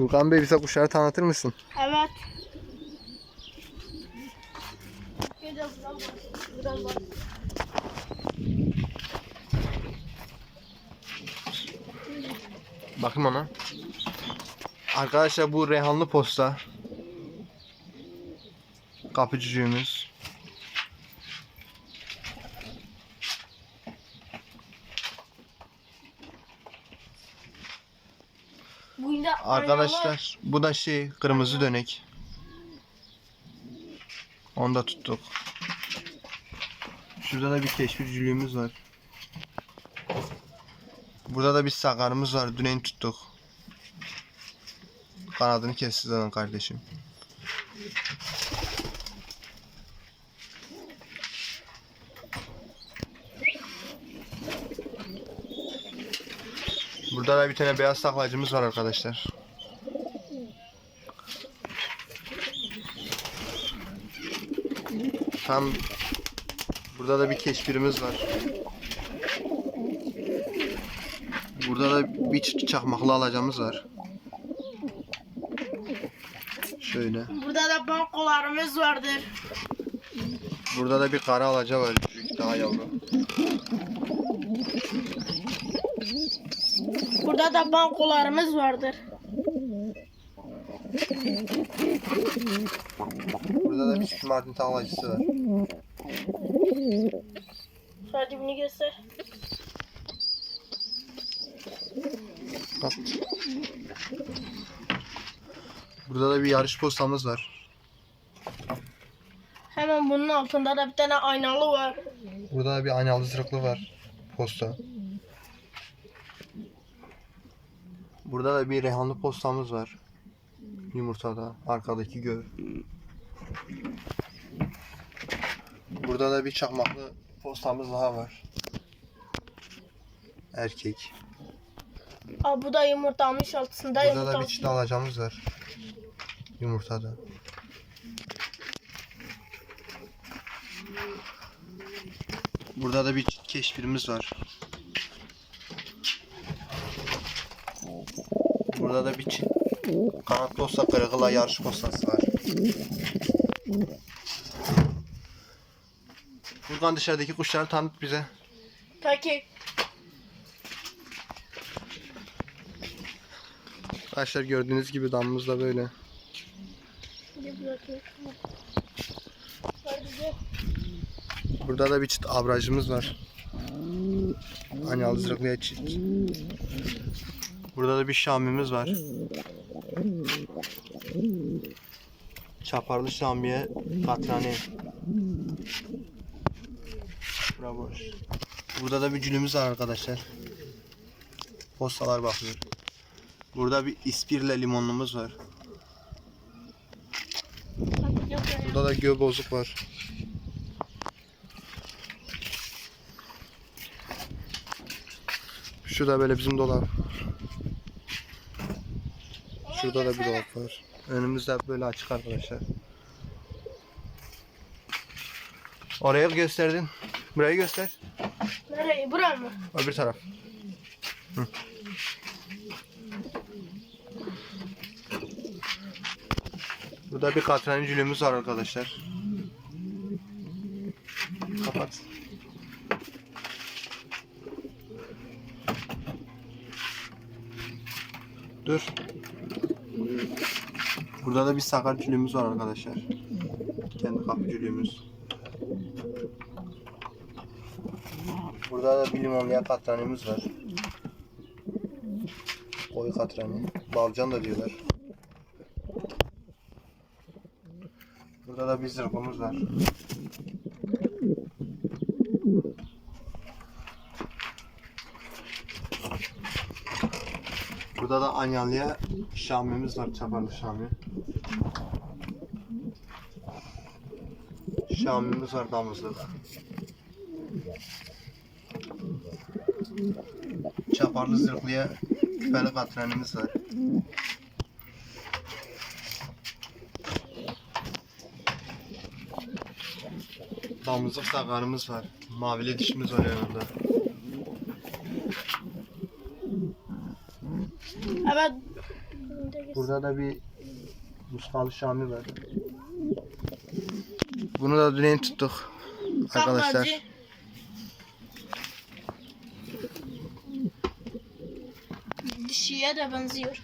Furkan Bey bize kuşları tanıtır mısın? Evet. Bakın ona. Arkadaşlar bu Reyhanlı Posta. Kapıcıcığımız. Bu da Arkadaşlar bu da şey kırmızı dönek. Onu da tuttuk. Şurada da bir keşfirciliğimiz var. Burada da bir sakarımız var. Düneyin tuttuk. Kanadını kesti zaten kardeşim. Burada da bir tane beyaz taklacımız var arkadaşlar. Tam burada da bir keşfirimiz var. Burada da bir çakmaklı alacağımız var. Şöyle. Burada da bankolarımız vardır. Burada da bir kara alaca var. Büyük daha yavru. Burada da bankolarımız vardır. Burada da bir Martin tavlacısı var. Hadi bunu göster. Bak. Burada da bir yarış postamız var. Hemen bunun altında da bir tane aynalı var. Burada da bir aynalı zırhlı var. Posta. Burada da bir rehanlı postamız var. Yumurtada. Arkadaki göv. Burada da bir çakmaklı postamız daha var. Erkek. Aa, bu da yumurtamış altında Burada da yumurta. bir çift alacağımız var. Yumurtada. Burada da bir çift keşfirimiz var. Burada da bir çift kanat posta kırıkla yarış postası var. Furkan dışarıdaki kuşları tanıt bize. Peki. Arkadaşlar gördüğünüz gibi damımız da böyle. Burada da bir çift abrajımız var. Hani alıcılıklıya çift. Burada da bir şamimiz var. Çaparlı şamiye katrani. Bura boş. Burada da bir cülümüz var arkadaşlar. Postalar bakıyor. Burada bir ispirle limonlumuz var. Burada da göğ bozuk var. Şu da böyle bizim dolap. Şurada da bir dolap var. Önümüzde böyle açık arkadaşlar. Oraya gösterdin. Burayı göster. Nereye? Buraya mı? Öbür taraf. Hı. Burada bir katran cülümüz var arkadaşlar. Kapat. Dur. Burada da bir sakar cülümüz var arkadaşlar. Kendi kapı cülüğümüz. Burada da bir limonluya katranemiz var. Koyu katrani. Balcan da diyorlar. Burada da bir zırhımız var. Burada da Anyalı'ya Şamimiz var. Çaparlı Şami. Şamimiz var damızlık. Çaparlı zırhlıya küpeli katranimiz var. Damızlık sakarımız var. Mavili dişimiz var yanında. Evet. Burada da bir Muskalı Şami var. Bunu da dün tuttuk. Arkadaşlar. Dişiye de benziyor.